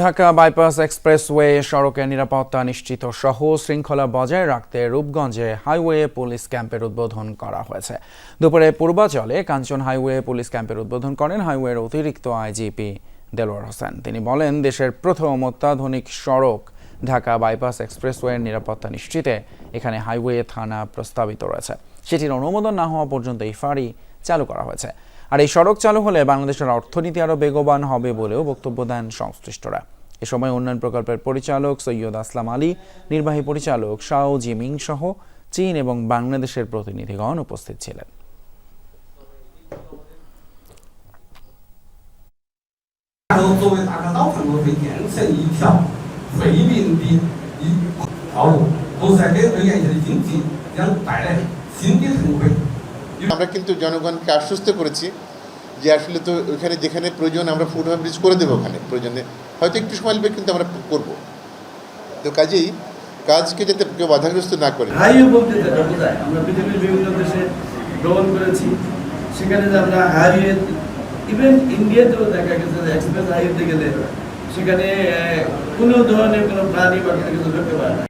Dhaka bypass expressway সড়কের নিরাপত্তা নিশ্চিত সহ শৃঙ্খলা বজায় রাখতে রূপগঞ্জে হাইওয়ে পুলিশ ক্যাম্পের উদ্বোধন করা হয়েছে। দুপুরে পূর্বাচলে কাঞ্চন হাইওয়ে পুলিশ ক্যাম্পের উদ্বোধন করেন হাইওয়ের অতিরিক্ত আইজিপি দেলোয়ার হোসেন। তিনি বলেন, দেশের প্রথম অত্যাধুনিক সড়ক ঢাকা বাইপাস এক্সপ্রেসওয়ের নিরাপত্তা নিশ্চিতে এখানে হাইওয়ে থানা প্রস্তাবিত রয়েছে। সেটির অনুমোদন না হওয়া পর্যন্ত এই ফাঁড়ি চালু করা হয়েছে। আর এই সড়ক চালু হলে বাংলাদেশের অর্থনীতি আরও বেগবান হবে বলেও বক্তব্য দেন সংশ্লিষ্টরা এ সময় উন্নয়ন প্রকল্পের পরিচালক সৈয়দ আসলাম আলী নির্বাহী পরিচালক শাও জিমিং সহ চীন এবং বাংলাদেশের প্রতিনিধিগণ উপস্থিত ছিলেন আমরা কিন্তু জনগণকে আশ্বস্ত করেছি যে আসলে তো ওখানে যেখানে প্রয়োজন আমরা ফুড ব্রিজ করে দেবো ওখানে। প্রয়োজনে হয়তো একটু সময় লাগবে, কিন্তু আমরা করব। তো কাজেই কাজকে যাতে কেউ বাধাগ্রস্ত না করে। আমরা পৃথিবীর বিভিন্ন দেশে ভ্রমণ করেছি। সেখানে যে আমরা হাইওয়ে ইভেন ইন্ডিয়াতেও দেখা গেছে যে এক্সপ্রেস হাইওয়েতে গেলে সেখানে কোনো ধরনের কোনো প্রাণী বা কিছু ঢুকতে পারে না।